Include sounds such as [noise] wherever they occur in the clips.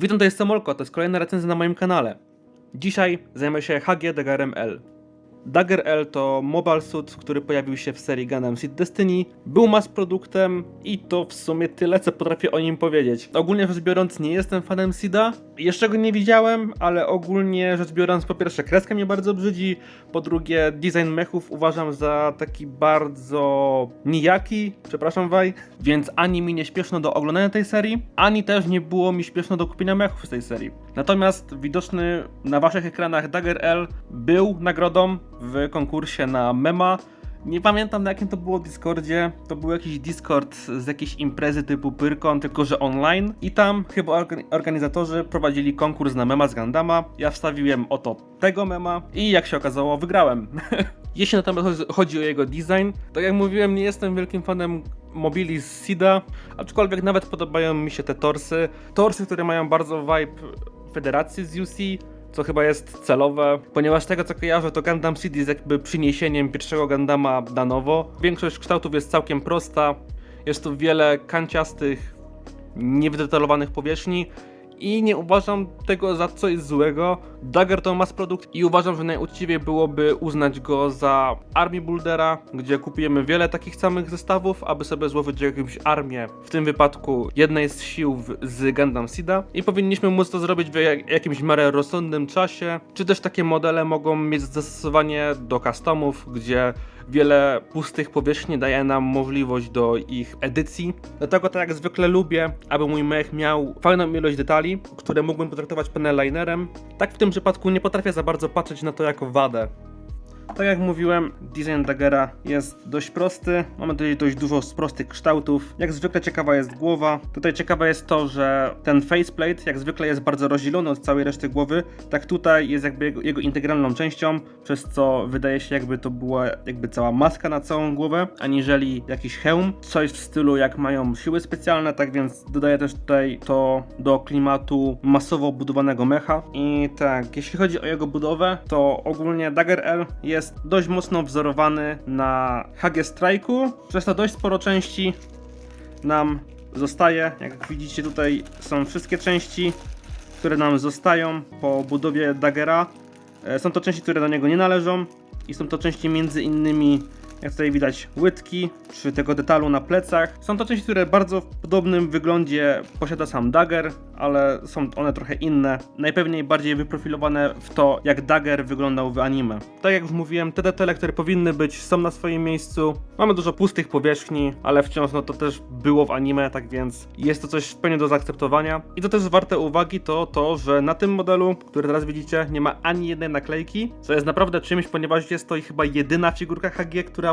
Witam, to jest Samolko, to jest kolejna recenzja na moim kanale. Dzisiaj zajmę się HG Daggerem L. Dagger L to mobile suit, który pojawił się w serii Gundam Seed Destiny, był mass produktem i to w sumie tyle, co potrafię o nim powiedzieć. Ogólnie rzecz biorąc, nie jestem fanem Seeda, jeszcze go nie widziałem, ale ogólnie rzecz biorąc, po pierwsze kreska mnie bardzo brzydzi, po drugie design mechów uważam za taki bardzo nijaki, przepraszam Waj, więc ani mi nie śpieszno do oglądania tej serii, ani też nie było mi śpieszno do kupienia mechów z tej serii. Natomiast widoczny na waszych ekranach Dagger L był nagrodą w konkursie na mema. Nie pamiętam na jakim to było Discordzie. To był jakiś Discord z jakiejś imprezy typu Pyrkon, tylko że online. I tam chyba orga- organizatorzy prowadzili konkurs na mema z Gandama. Ja wstawiłem oto tego mema i jak się okazało, wygrałem. [laughs] Jeśli natomiast chodzi- o jego design, tak jak mówiłem, nie jestem wielkim fanem mobili z Sida, aczkolwiek nawet podobają mi się te torsy. Torsy, które mają bardzo vibe federacji z UC, co chyba jest celowe, ponieważ tego co kojarzę, to Gundam Seed jest jakby przyniesieniem pierwszego Gundama na nowo. Większość kształtów jest całkiem prosta, jest tu wiele kanciastych, niewydetalowanych powierzchni i nie uważam tego za coś złego. Dagger to mass produkt i uważam, że najuczciwiej byłoby uznać go za Army Buildera, gdzie kupujemy wiele takich samych zestawów, aby sobie złożyć jakąś armię, w tym wypadku jednej z sił w, z Gundam Seeda i powinniśmy móc to zrobić w jak- jakimś miarę rozsądnym czasie, czy też takie modele mogą mieć zastosowanie do customów, gdzie wiele pustych powierzchni daje nam możliwość do ich edycji. Dlatego tak jak zwykle lubię, aby mój mech miał fajną ilość detali, które mógłbym potraktować panelinerem. Tak w tym przypadku nie potrafię za bardzo patrzeć na to jako wadę. Tak jak mówiłem, design Daggera jest dość prosty. Mamy tutaj dość dużo prostych kształtów. Jak zwykle ciekawa jest głowa. Tutaj ciekawe jest to, że ten faceplate jak zwykle jest bardzo rozdzielony od całej reszty głowy. Tak tutaj jest jakby jego, jego integralną częścią, przez co wydaje się jakby to była jakby cała maska na całą głowę, aniżeli jakiś hełm. Coś w stylu jak mają siły specjalne, tak więc dodaję też tutaj to do klimatu masowo budowanego mecha. I tak, jeśli chodzi o jego budowę, to ogólnie Dagger L jest dość mocno wzorowany na HG Strike'u, przez to dość sporo części nam zostaje. Jak widzicie tutaj są wszystkie części, które nam zostają po budowie Daggera. E, Są to części, które do niego nie należą i są to części między innymi jak tutaj widać łydki, czy tego detalu na plecach. Są to części, które bardzo w podobnym wyglądzie posiada sam Dagger, ale są one trochę inne. Najpewniej bardziej wyprofilowane w to, jak Dagger wyglądał w anime. Tak jak już mówiłem, te detale, które powinny być, są na swoim miejscu. Mamy dużo pustych powierzchni, ale wciąż no to też było w anime, tak więc jest to coś w pełni do zaakceptowania. I to też warte uwagi to to, że na tym modelu, który teraz widzicie, nie ma ani jednej naklejki, co jest naprawdę czymś, ponieważ jest to chyba jedyna figurka HG, która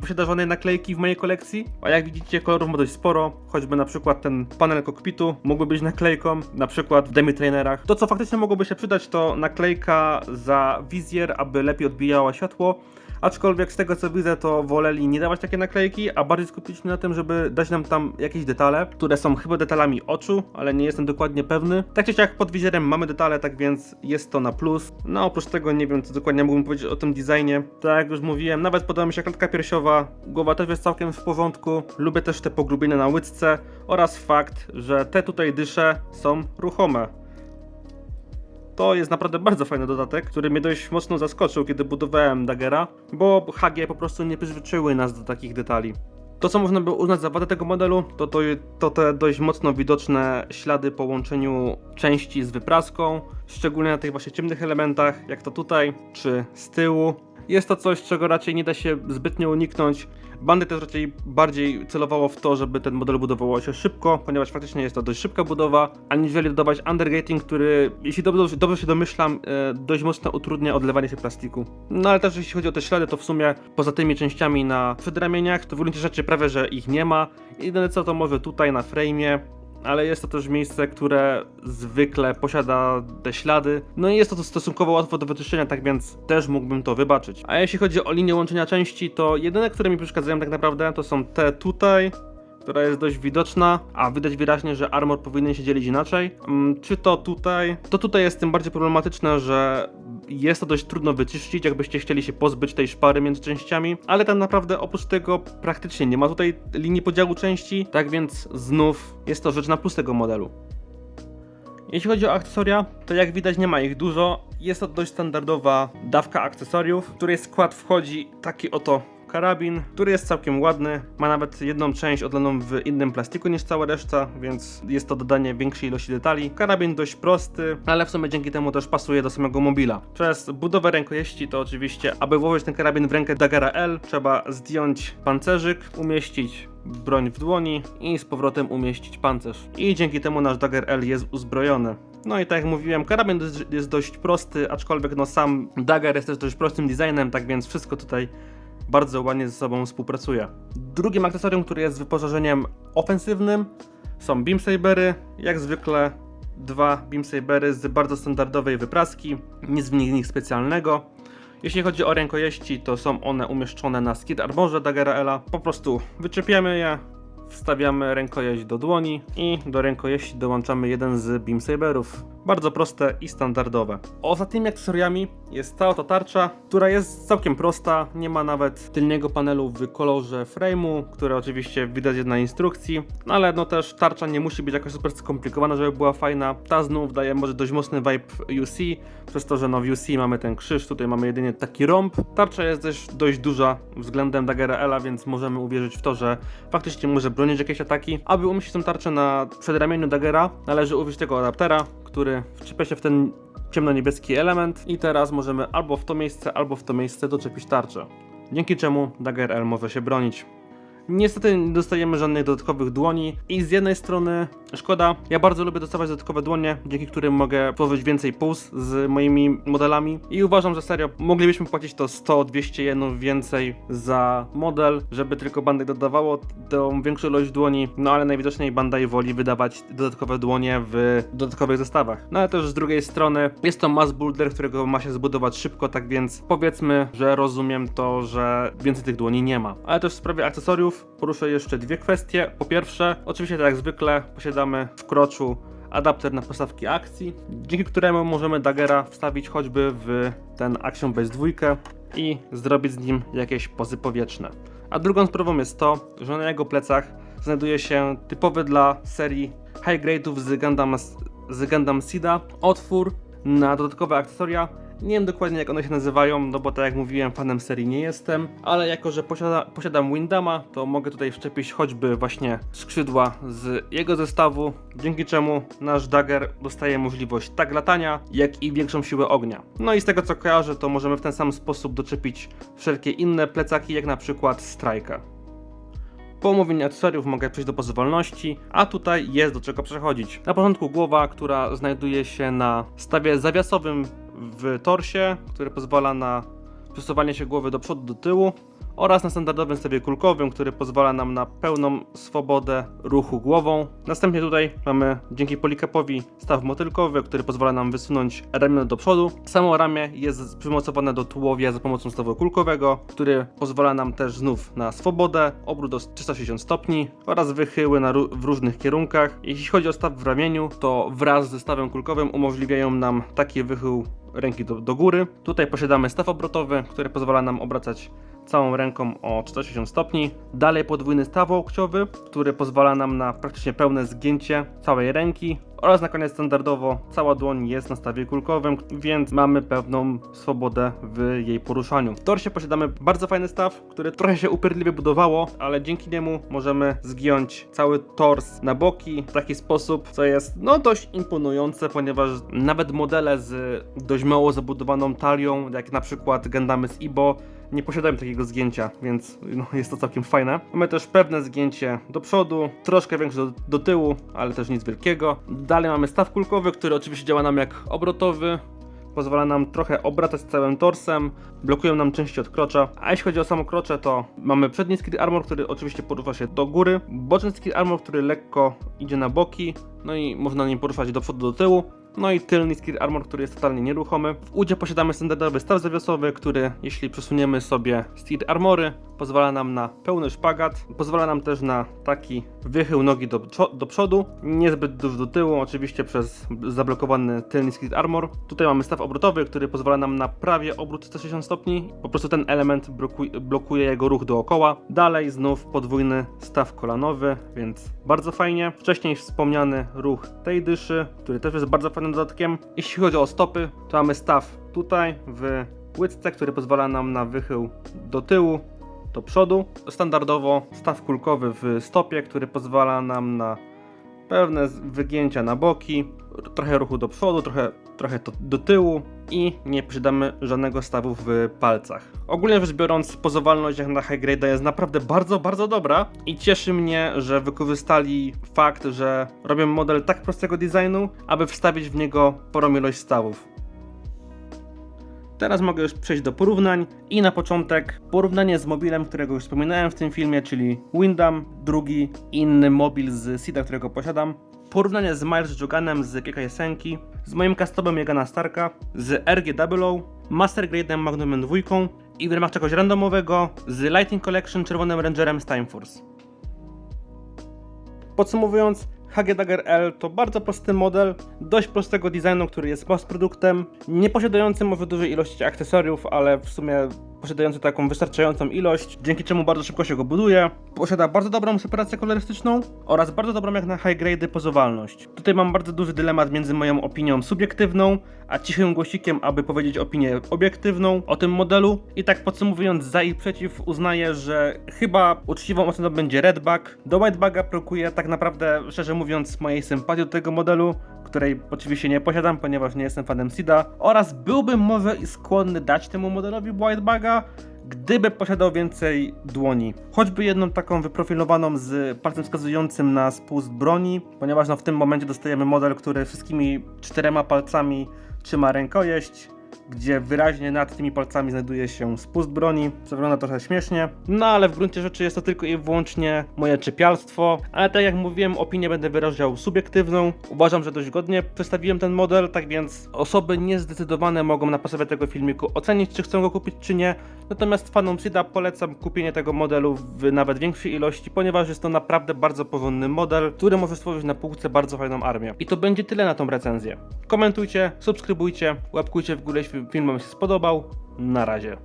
posiada żadnej naklejki w mojej kolekcji, a jak widzicie kolorów ma dość sporo, choćby na przykład ten panel kokpitu mógłby być naklejką, na przykład w demi trainerach. To co faktycznie mogłoby się przydać to naklejka za wizjer, aby lepiej odbijała światło, aczkolwiek z tego co widzę to woleli nie dawać takie naklejki, a bardziej skupić się na tym, żeby dać nam tam jakieś detale, które są chyba detalami oczu, ale nie jestem dokładnie pewny. Tak czy siak pod wizjerem mamy detale, tak więc jest to na plus. No oprócz tego nie wiem co dokładnie mógłbym powiedzieć o tym designie. Tak jak już mówiłem, nawet podoba mi się klatka piersiowa, głowa też jest całkiem w porządku. Lubię też te pogrubienia na łydce oraz fakt, że te tutaj dysze są ruchome. To jest naprawdę bardzo fajny dodatek, który mnie dość mocno zaskoczył, kiedy budowałem Daggera, bo HG po prostu nie przyzwyczaiły nas do takich detali. To, co można by uznać za wadę tego modelu, to, to, to te dość mocno widoczne ślady po łączeniu części z wypraską, szczególnie na tych właśnie ciemnych elementach, jak to tutaj, czy z tyłu. Jest to coś, czego raczej nie da się zbytnio uniknąć. Bandy też raczej bardziej celowało w to, żeby ten model budowało się szybko, ponieważ faktycznie jest to dość szybka budowa, aniżeli dodawać undergating, który, jeśli dobrze, dobrze się domyślam, e, dość mocno utrudnia odlewanie się plastiku. No ale też jeśli chodzi o te ślady, to w sumie poza tymi częściami na przedramieniach, to w gruncie rzeczy prawie, że ich nie ma. Jedyne co to może tutaj na frame'ie, ale jest to też miejsce, które zwykle posiada te ślady. No i jest to stosunkowo łatwo do wyczyszczenia, tak więc też mógłbym to wybaczyć. A jeśli chodzi o linię łączenia części, to jedyne, które mi przeszkadzają tak naprawdę, to są te tutaj, która jest dość widoczna, a widać wyraźnie, że armor powinien się dzielić inaczej. Mm, Czy to tutaj? To tutaj jest tym bardziej problematyczne, że jest to dość trudno wyczyścić, jakbyście chcieli się pozbyć tej szpary między częściami, ale tak naprawdę oprócz tego praktycznie nie ma tutaj linii podziału części, tak więc znów jest to rzecz na plus tego modelu. Jeśli chodzi o akcesoria, to jak widać nie ma ich dużo. Jest to dość standardowa dawka akcesoriów, w której skład wchodzi taki oto karabin, który jest całkiem ładny. Ma nawet jedną część odlaną w innym plastiku niż cała reszta, więc jest to dodanie większej ilości detali. Karabin dość prosty, ale w sumie dzięki temu też pasuje do samego mobila. Przez budowę rękojeści to oczywiście, aby włożyć ten karabin w rękę Daggera L, trzeba zdjąć pancerzyk, umieścić broń w dłoni i z powrotem umieścić pancerz. I dzięki temu nasz Dagger L jest uzbrojony. No i tak jak mówiłem, karabin jest dość prosty, aczkolwiek no sam Dagger jest też dość prostym designem, tak więc wszystko tutaj bardzo ładnie ze sobą współpracuje. Drugim akcesorium, który jest wyposażeniem ofensywnym są Beam Sabery, jak zwykle dwa Beam Sabery z bardzo standardowej wypraski, nic w nich nic specjalnego. Jeśli chodzi o rękojeści, to są one umieszczone na skid armorze Daggera Ela. Po prostu wyczepiamy je, wstawiamy rękojeść do dłoni i do rękojeści dołączamy jeden z Beam Saberów. Bardzo proste i standardowe. Ostatnimi akcesoriami jest ta oto tarcza, która jest całkiem prosta, nie ma nawet tylniego panelu w kolorze frame'u, które oczywiście widać na instrukcji, no ale no też tarcza nie musi być jakoś super skomplikowana, żeby była fajna. Ta znów daje może dość mocny vibe UC, przez to, że no w UC mamy ten krzyż, tutaj mamy jedynie taki rąb. Tarcza jest też dość duża względem Daggera Ela, więc możemy uwierzyć w to, że faktycznie może bronić jakieś ataki. Aby umieścić tę tarczę na przedramieniu Daggera, należy użyć tego adaptera, który wczepia się w ten ciemno-niebieski element i teraz możemy albo w to miejsce, albo w to miejsce doczepić tarczę. Dzięki czemu Dagger L może się bronić. Niestety nie dostajemy żadnych dodatkowych dłoni i z jednej strony szkoda, ja bardzo lubię dostawać dodatkowe dłonie, dzięki którym mogę tworzyć więcej puls z moimi modelami i uważam, że serio moglibyśmy płacić to 100-200 jenów więcej za model, żeby tylko Bandai dodawało tą większą ilość dłoni, no ale najwidoczniej Bandai woli wydawać dodatkowe dłonie w dodatkowych zestawach. No ale też z drugiej strony jest to mass builder, którego ma się zbudować szybko, tak więc powiedzmy, że rozumiem to, że więcej tych dłoni nie ma. Ale też w sprawie akcesoriów poruszę jeszcze dwie kwestie. Po pierwsze, oczywiście tak jak zwykle posiadamy w kroczu adapter na postawki akcji, dzięki któremu możemy Daggera wstawić choćby w ten Action Base 2 i zrobić z nim jakieś pozy powietrzne. A drugą sprawą jest to, że na jego plecach znajduje się typowy dla serii high grade'ów z Gundam, z Gundam Seeda otwór na dodatkowe akcesoria. Nie wiem dokładnie jak one się nazywają, no bo tak jak mówiłem, fanem serii nie jestem, ale jako, że posiada, posiadam Windama, to mogę tutaj wszczepić choćby właśnie skrzydła z jego zestawu, dzięki czemu nasz Dagger dostaje możliwość tak latania, jak i większą siłę ognia. No i z tego co kojarzę, to możemy w ten sam sposób doczepić wszelkie inne plecaki, jak na przykład Strike'a. Po omówieniu akcesoriów mogę przejść do pozwolności, a tutaj jest do czego przechodzić. Na początku głowa, która znajduje się na stawie zawiasowym w torsie, który pozwala na przesuwanie się głowy do przodu, do tyłu oraz na standardowym stawie kulkowym, który pozwala nam na pełną swobodę ruchu głową. Następnie tutaj mamy dzięki polikapowi staw motylkowy, który pozwala nam wysunąć ramię do przodu. Samo ramię jest przymocowane do tułowia za pomocą stawu kulkowego, który pozwala nam też znów na swobodę, obrót o 360 stopni oraz wychyły na w różnych kierunkach. Jeśli chodzi o staw w ramieniu, to wraz ze stawem kulkowym umożliwiają nam taki wychył ręki do, do góry. Tutaj posiadamy staw obrotowy, który pozwala nam obracać całą ręką o 180 stopni. Dalej podwójny staw łokciowy, który pozwala nam na praktycznie pełne zgięcie całej ręki. Oraz na koniec standardowo cała dłoń jest na stawie kulkowym, więc mamy pewną swobodę w jej poruszaniu. W torsie posiadamy bardzo fajny staw, który trochę się upierdliwie budowało, ale dzięki niemu możemy zgiąć cały tors na boki w taki sposób, co jest no dość imponujące, ponieważ nawet modele z dość mało zabudowaną talią, jak na przykład Gundamy z Ibo, nie posiadają takiego zgięcia, więc no, jest to całkiem fajne. Mamy też pewne zgięcie do przodu, troszkę większe do, do tyłu, ale też nic wielkiego. Dalej mamy staw kulkowy, który oczywiście działa nam jak obrotowy. Pozwala nam trochę obracać całym torsem, blokują nam części od krocza. A jeśli chodzi o samo krocze, to mamy przedni skid armor, który oczywiście porusza się do góry, boczny skid armor, który lekko idzie na boki, no i można nim poruszać do przodu, do tyłu. No i tylny Skid Armor, który jest totalnie nieruchomy. W udzie posiadamy standardowy staw zawiasowy, który jeśli przesuniemy sobie Skid Armory, pozwala nam na pełny szpagat, pozwala nam też na taki wychył nogi do, do przodu, niezbyt duży do tyłu, oczywiście przez zablokowany tylny Skid Armor. Tutaj mamy staw obrotowy, który pozwala nam na prawie obrót 160 stopni, po prostu ten element blokuj- blokuje jego ruch dookoła. Dalej znów podwójny staw kolanowy, więc bardzo fajnie. Wcześniej wspomniany ruch tej dyszy, który też jest bardzo fajnym dodatkiem. Jeśli chodzi o stopy, to mamy staw tutaj w łydce, który pozwala nam na wychył do tyłu, do przodu. Standardowo staw kulkowy w stopie, który pozwala nam na pewne wygięcia na boki, trochę ruchu do przodu, trochę, trochę to, do tyłu i nie przydamy żadnego stawu w palcach. Ogólnie rzecz biorąc, pozowalność jak na high grade jest naprawdę bardzo, bardzo dobra i cieszy mnie, że wykorzystali fakt, że robią model tak prostego designu, aby wstawić w niego sporą ilość stawów. Teraz mogę już przejść do porównań i na początek porównanie z mobilem, którego już wspominałem w tym filmie, czyli Windham, drugi inny mobil z SIDA, którego posiadam. Porównanie z Miles Joganem z GK1, z moim customem Jagana Starka, z RGW, Master Grade'em Magnumem 2 i w ramach czegoś randomowego z Lighting Collection Czerwonym Rangerem z Time Force. Podsumowując, HG Dagger L to bardzo prosty model, dość prostego designu, który jest mass produktem, nie posiadający może dużej ilości akcesoriów, ale w sumie posiadający taką wystarczającą ilość, dzięki czemu bardzo szybko się go buduje. Posiada bardzo dobrą separację kolorystyczną oraz bardzo dobrą jak na high grade pozowalność. Tutaj mam bardzo duży dylemat między moją opinią subiektywną, a cichym głosikiem, aby powiedzieć opinię obiektywną o tym modelu. I tak podsumowując za i przeciw, uznaję, że chyba uczciwą oceną będzie Redback. Do Whitebaga brakuje tak naprawdę, szczerze mówiąc, mojej sympatii do tego modelu, której oczywiście nie posiadam, ponieważ nie jestem fanem SIDA. Oraz byłbym może i skłonny dać temu modelowi Whitebaga, gdyby posiadał więcej dłoni. Choćby jedną taką wyprofilowaną z palcem wskazującym na spust broni, ponieważ no w tym momencie dostajemy model, który wszystkimi czterema palcami trzyma rękojeść, gdzie wyraźnie nad tymi palcami znajduje się spust broni, co wygląda trochę śmiesznie. No ale w gruncie rzeczy jest to tylko i wyłącznie moje czepialstwo, ale tak jak mówiłem, opinię będę wyrażał subiektywną. Uważam, że dość godnie przedstawiłem ten model, tak więc osoby niezdecydowane mogą na podstawie tego filmiku ocenić, czy chcą go kupić, czy nie. Natomiast fanom SIDA polecam kupienie tego modelu w nawet większej ilości, ponieważ jest to naprawdę bardzo porządny model, który może stworzyć na półce bardzo fajną armię. I to będzie tyle na tą recenzję. Komentujcie, subskrybujcie, łapkujcie w górę, jeśli film Wam się spodobał. Na razie.